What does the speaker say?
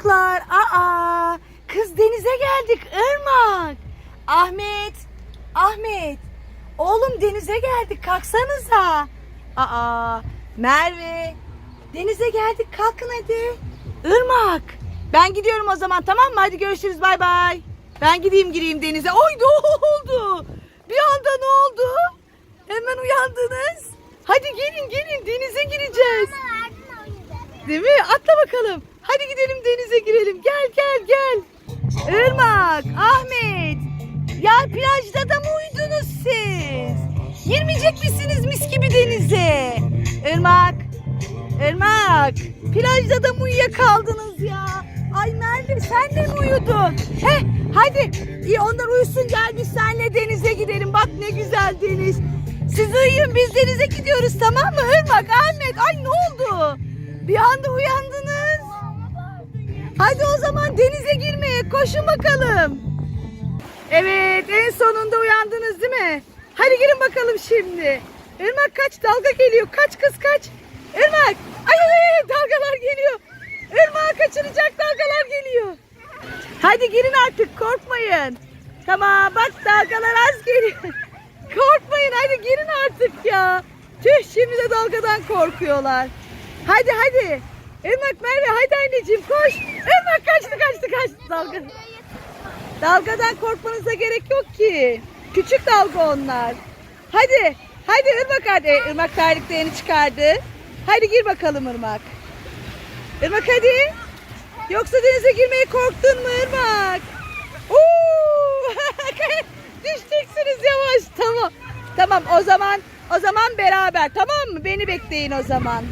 Çocuklar, aa, kız denize geldik, Irmak. Ahmet, Ahmet. Oğlum denize geldik, kalksanıza. Aa, Merve, denize geldik, kalkın hadi. Irmak, ben gidiyorum o zaman tamam mı? Hadi görüşürüz, bay bay. Ben gideyim gireyim denize. Oy ne oldu? Bir anda ne oldu? Hemen uyandınız. Hadi gelin gelin denize gireceğiz. Değil mi? Atla bakalım. Gidelim denize girelim. Gel gel gel. Irmak, Ahmet. Ya plajda da mı uyudunuz siz? Girmeyecek misiniz mis gibi denize? Irmak, Irmak. Plajda da mı uyuyakaldınız ya? Ay Merve sen de mi uyudun? Heh hadi. İyi onlar uyusun gel biz senle denize gidelim. Bak ne güzel deniz. Siz uyuyun biz denize gidiyoruz tamam mı? Irmak, Ahmet. Ay ne oldu? Bir anda uyandınız. Hadi o zaman denize girmeye koşun bakalım. Evet en sonunda uyandınız değil mi? Hadi girin bakalım şimdi. Irmak kaç dalga geliyor. Kaç kız kaç. Irmak. Ay ay dalgalar geliyor. Irmak'ı kaçıracak dalgalar geliyor. Hadi girin artık korkmayın. Tamam bak dalgalar az geliyor. Korkmayın hadi girin artık ya. Tüh şimdi de dalgadan korkuyorlar. Hadi hadi. Irmak Merve hadi anneciğim koş. Irmak kaçtı kaçtı kaçtı dalga. Dalgadan korkmanıza gerek yok ki. Küçük dalga onlar. Hadi. Hadi Irmak hadi. Irmak terliklerini çıkardı. Hadi gir bakalım Irmak. Irmak hadi. Yoksa denize girmeye korktun mu Irmak? Oo! Düşeceksiniz yavaş. Tamam. Tamam o zaman o zaman beraber tamam mı? Beni bekleyin o zaman.